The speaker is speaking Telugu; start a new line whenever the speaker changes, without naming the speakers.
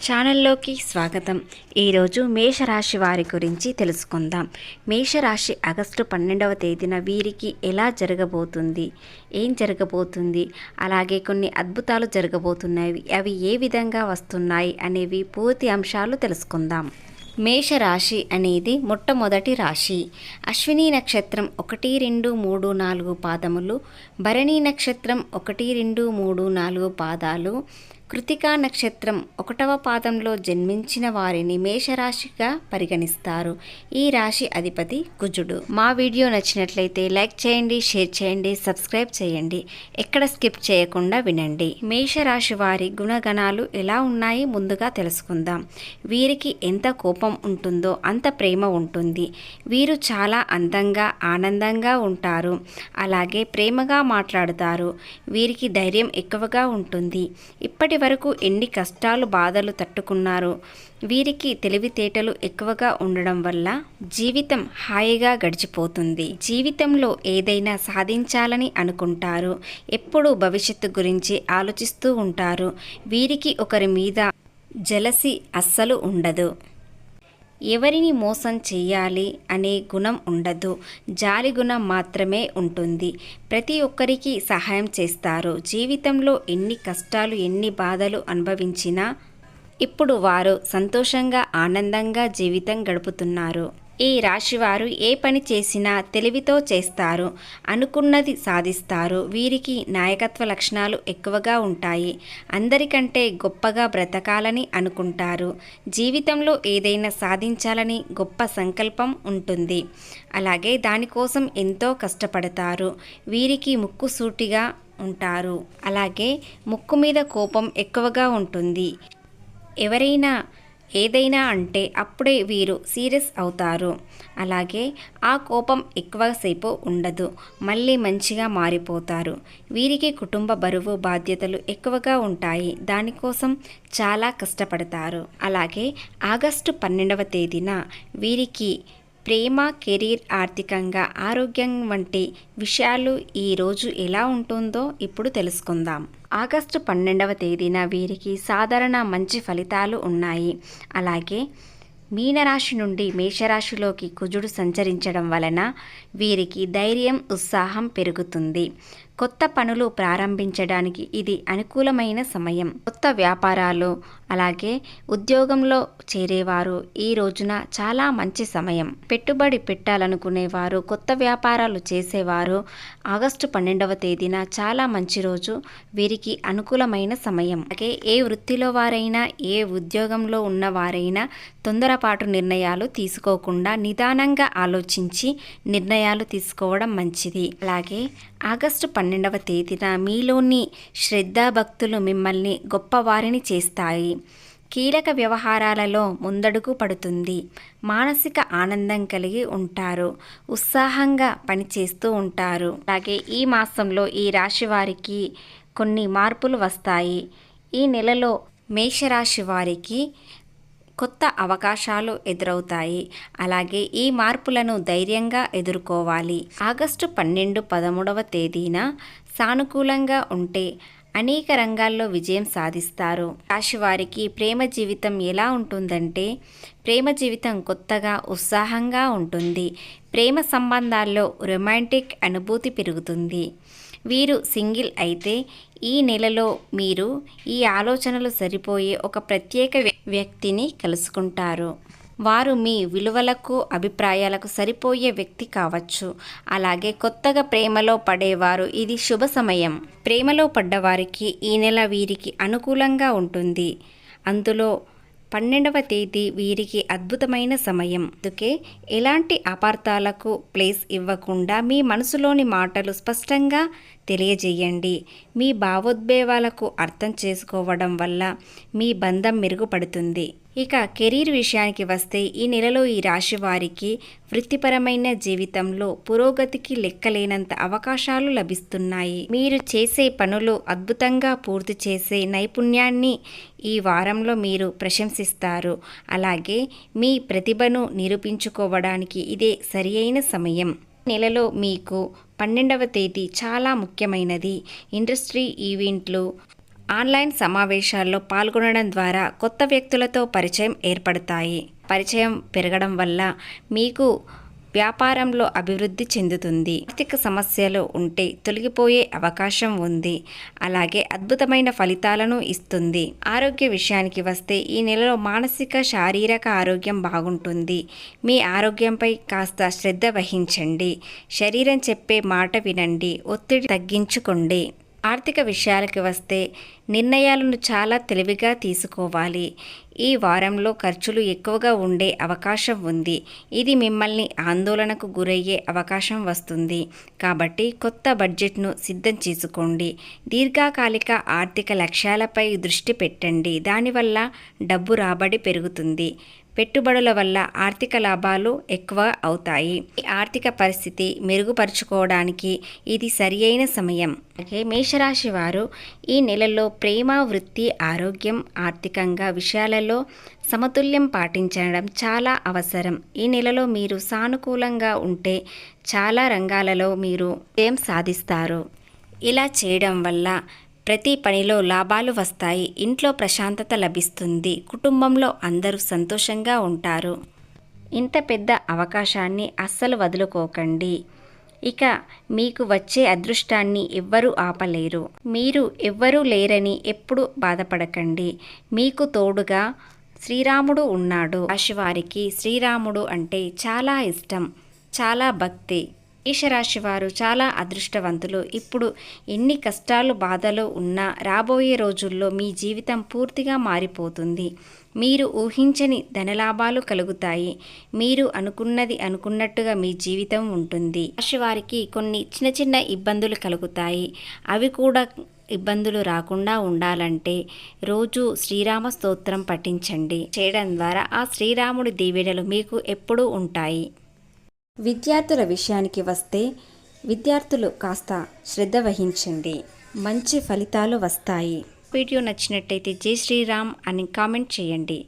ఛానల్లోకి స్వాగతం. ఈరోజు మేషరాశి వారి గురించి తెలుసుకుందాం. మేషరాశి ఆగస్టు పన్నెండవ తేదీన వీరికి ఎలా జరగబోతుంది? ఏం జరగబోతుంది? అలాగే కొన్ని అద్భుతాలు జరగబోతున్నాయి. అవి ఏ విధంగా వస్తున్నాయి అనేవి పూర్తి అంశాలు తెలుసుకుందాం. మేషరాశి అనేది మొట్టమొదటి రాశి. అశ్విని నక్షత్రం ఒకటి రెండు మూడు నాలుగు పాదములు భరణి నక్షత్రం ఒకటి రెండు మూడు నాలుగు పాదాలు కృతికా నక్షత్రం ఒకటవ పాదంలో జన్మించిన వారిని మేషరాశిగా పరిగణిస్తారు. ఈ రాశి అధిపతి కుజుడు. మా వీడియో నచ్చినట్లయితే లైక్ చేయండి షేర్ చేయండి సబ్స్క్రైబ్ చేయండి. ఎక్కడ స్కిప్ చేయకుండా వినండి. మేషరాశి వారి గుణగణాలు ఎలా ఉన్నాయి ముందుగా తెలుసుకుందాం. వీరికి ఎంత కోపం ఉంటుందో అంత ప్రేమ ఉంటుంది. వీరు చాలా అందంగా ఆనందంగా ఉంటారు. అలాగే ప్రేమగా మాట్లాడుతారు. వీరికి ధైర్యం ఎక్కువగా ఉంటుంది. ఇప్పటి వరకు ఎన్ని కష్టాలు బాధలు తట్టుకున్నారు వీరికి తెలివితేటలు ఎక్కువగా ఉండడం వల్ల జీవితం హాయిగా గడిచిపోతుంది. జీవితంలో ఏదైనా సాధించాలని అనుకుంటారు. ఎప్పుడూ భవిష్యత్తు గురించి ఆలోచిస్తూ ఉంటారు. వీరికి ఒకరి మీద జలసి అస్సలు ఉండదు. ఎవరిని మోసం చేయాలి అనే గుణం ఉండదు. జాలి గుణం మాత్రమే ఉంటుంది. ప్రతి ఒక్కరికి సహాయం చేస్తారు. జీవితంలో ఎన్ని కష్టాలు ఎన్ని బాధలు అనుభవించినా ఇప్పుడు వారు సంతోషంగా ఆనందంగా జీవితం గడుపుతున్నారు. ఈ రాశివారు ఏ పని చేసినా తెలివితో చేస్తారు అనుకున్నది సాధిస్తారు. వీరికి నాయకత్వ లక్షణాలు ఎక్కువగా ఉంటాయి. అందరికంటే గొప్పగా బ్రతకాలని అనుకుంటారు. జీవితంలో ఏదైనా సాధించాలని గొప్ప సంకల్పం ఉంటుంది. అలాగే దానికోసం ఎంతో కష్టపడతారు. వీరికి ముక్కుసూటిగా ఉంటారు. అలాగే ముక్కు మీద కోపం ఎక్కువగా ఉంటుంది. ఎవరైనా ఏదైనా అంటే అప్పుడే వీరు సీరియస్ అవుతారు. అలాగే ఆ కోపం ఎక్కువసేపు ఉండదు. మళ్ళీ మంచిగా మారిపోతారు. వీరికి కుటుంబ బరువు బాధ్యతలు ఎక్కువగా ఉంటాయి. దానికోసం చాలా కష్టపడతారు. అలాగే ఆగస్టు పన్నెండవ తేదీన వీరికి ప్రేమ కెరీర్ ఆర్థికంగా ఆరోగ్యం వంటి విషయాలు ఈరోజు ఎలా ఉంటుందో ఇప్పుడు తెలుసుకుందాం. ఆగస్టు పన్నెండవ తేదీన వీరికి సాధారణ మంచి ఫలితాలు ఉన్నాయి. అలాగే మీనరాశి నుండి మేషరాశిలోకి కుజుడు సంచరించడం వలన వీరికి ధైర్యం ఉత్సాహం పెరుగుతుంది. కొత్త పనులు ప్రారంభించడానికి ఇది అనుకూలమైన సమయం. కొత్త వ్యాపారాలు అలాగే ఉద్యోగంలో చేరేవారు ఈ రోజున చాలా మంచి సమయం. పెట్టుబడి పెట్టాలనుకునేవారు కొత్త వ్యాపారాలు చేసేవారు. ఆగస్టు పన్నెండవ తేదీన చాలా మంచి రోజు వీరికి అనుకూలమైన సమయం. అలాగే ఏ వృత్తిలో వారైనా ఏ ఉద్యోగంలో ఉన్నవారైనా తొందరపాటు నిర్ణయాలు తీసుకోకుండా నిదానంగా ఆలోచించి నిర్ణయాలు తీసుకోవడం మంచిది. అలాగే ఆగస్టు పన్నెండవ తేదీన మీలోని శ్రద్ధాభక్తులు మిమ్మల్ని గొప్పవారిని చేస్తాయి. కీలక వ్యవహారాలలో ముందడుగు పడుతుంది. మానసిక ఆనందం కలిగి ఉంటారు. ఉత్సాహంగా పనిచేస్తూ ఉంటారు. అలాగే ఈ మాసంలో ఈ రాశి వారికి కొన్ని మార్పులు వస్తాయి. ఈ నెలలో మేషరాశి వారికి కొత్త అవకాశాలు ఎదురవుతాయి. అలాగే ఈ మార్పులను ధైర్యంగా ఎదుర్కోవాలి. ఆగస్టు పన్నెండు పదమూడవ తేదీన సానుకూలంగా ఉంటే అనేక రంగాల్లో విజయం సాధిస్తారు. రాశివారికి ప్రేమ జీవితం ఎలా ఉంటుందంటే ప్రేమ జీవితం కొత్తగా ఉత్సాహంగా ఉంటుంది. ప్రేమ సంబంధాల్లో రొమాంటిక్ అనుభూతి పెరుగుతుంది. వీరు సింగిల్ అయితే ఈ నెలలో మీరు ఈ ఆలోచనలు సరిపోయే ఒక ప్రత్యేక వ్యక్తిని కలుసుకుంటారు. వారు మీ విలువలకు అభిప్రాయాలకు సరిపోయే వ్యక్తి కావచ్చు. అలాగే కొత్తగా ప్రేమలో పడేవారు ఇది శుభ సమయం. ప్రేమలో పడ్డవారికి ఈ నెల వీరికి అనుకూలంగా ఉంటుంది. అందులో పన్నెండవ తేదీ వీరికి అద్భుతమైన సమయం. అందుకే ఎలాంటి అపార్థాలకు ప్లేస్ ఇవ్వకుండా మీ మనసులోని మాటలు స్పష్టంగా తెలియజేయండి. మీ భావోద్వేగాలకు అర్థం చేసుకోవడం వల్ల మీ బంధం మెరుగుపడుతుంది. ఇక కెరీర్ విషయానికి వస్తే ఈ నెలలో ఈ రాశి వారికి వృత్తిపరమైన జీవితంలో పురోగతికి లెక్కలేనంత అవకాశాలు లభిస్తున్నాయి. మీరు చేసే పనులు అద్భుతంగా పూర్తి చేసే నైపుణ్యాన్ని ఈ వారంలో మీరు ప్రశంసిస్తారు. అలాగే మీ ప్రతిభను నిరూపించుకోవడానికి ఇదే సరియైన సమయం. నెలలో మీకు పన్నెండవ తేదీ చాలా ముఖ్యమైనది. ఇండస్ట్రీ ఈవెంట్లు ఆన్లైన్ సమావేశాల్లో పాల్గొనడం ద్వారా కొత్త వ్యక్తులతో పరిచయం ఏర్పడతాయి. పరిచయం పెరగడం వల్ల మీకు వ్యాపారంలో అభివృద్ధి చెందుతుంది. ఆర్థిక సమస్యలు ఉంటే తొలగిపోయే అవకాశం ఉంది. అలాగే అద్భుతమైన ఫలితాలను ఇస్తుంది. ఆరోగ్య విషయానికి వస్తే ఈ నెలలో మానసిక శారీరక ఆరోగ్యం బాగుంటుంది. మీ ఆరోగ్యంపై కాస్త శ్రద్ధ వహించండి. శరీరం చెప్పే మాట వినండి. ఒత్తిడి తగ్గించుకోండి. ఆర్థిక విషయాలకి వస్తే నిర్ణయాలను చాలా తెలివిగా తీసుకోవాలి. ఈ వారంలో ఖర్చులు ఎక్కువగా ఉండే అవకాశం ఉంది. ఇది మిమ్మల్ని ఆందోళనకు గురయ్యే అవకాశం వస్తుంది. కాబట్టి కొత్త బడ్జెట్ను సిద్ధం చేసుకోండి. దీర్ఘకాలిక ఆర్థిక లక్ష్యాలపై దృష్టి పెట్టండి. దానివల్ల డబ్బు రాబడి పెరుగుతుంది. పెట్టుబడుల వల్ల ఆర్థిక లాభాలు ఎక్కువ అవుతాయి. ఈ ఆర్థిక పరిస్థితి మెరుగుపరుచుకోవడానికి ఇది సరియైన సమయం. అలాగే మేషరాశి వారు ఈ నెలలో ప్రేమ వృత్తి ఆరోగ్యం ఆర్థికంగా విషయాలలో సమతుల్యం పాటించడం చాలా అవసరం. ఈ నెలలో మీరు సానుకూలంగా ఉంటే చాలా రంగాలలో మీరు ఏం సాధిస్తారు? ఇలా చేయడం వల్ల ప్రతి పనిలో లాభాలు వస్తాయి ఇంట్లో ప్రశాంతత లభిస్తుంది కుటుంబంలో అందరూ సంతోషంగా ఉంటారు. ఇంత పెద్ద అవకాశాన్ని అస్సలు వదులుకోకండి. ఇక మీకు వచ్చే అదృష్టాన్ని ఎవ్వరూ ఆపలేరు. మీరు ఎవ్వరూ లేరని ఎప్పుడు బాధపడకండి. మీకు తోడుగా శ్రీరాముడు ఉన్నాడు. రాశివారికి శ్రీరాముడు అంటే చాలా ఇష్టం చాలా భక్తి. మేషరాశి వారు చాలా అదృష్టవంతులు. ఇప్పుడు ఎన్ని కష్టాలు బాధలు ఉన్నా రాబోయే రోజుల్లో మీ జీవితం పూర్తిగా మారిపోతుంది. మీరు ఊహించని ధనలాభాలు కలుగుతాయి. మీరు అనుకున్నది అనుకున్నట్టుగా మీ జీవితం ఉంటుంది. రాశివారికి కొన్ని చిన్న చిన్న ఇబ్బందులు కలుగుతాయి. అవి కూడా ఇబ్బందులు రాకుండా ఉండాలంటే రోజు శ్రీరామ స్తోత్రం పఠించండి. చేయడం ద్వారా ఆ శ్రీరాముడి దీవెనలు మీకు ఎప్పుడూ ఉంటాయి. విద్యార్థుల విషయానికి వస్తే విద్యార్థులు కాస్త శ్రద్ధ వహించండి. మంచి ఫలితాలు వస్తాయి. వీడియో నచ్చినట్టయితే జై శ్రీరామ్ అని కామెంట్ చేయండి.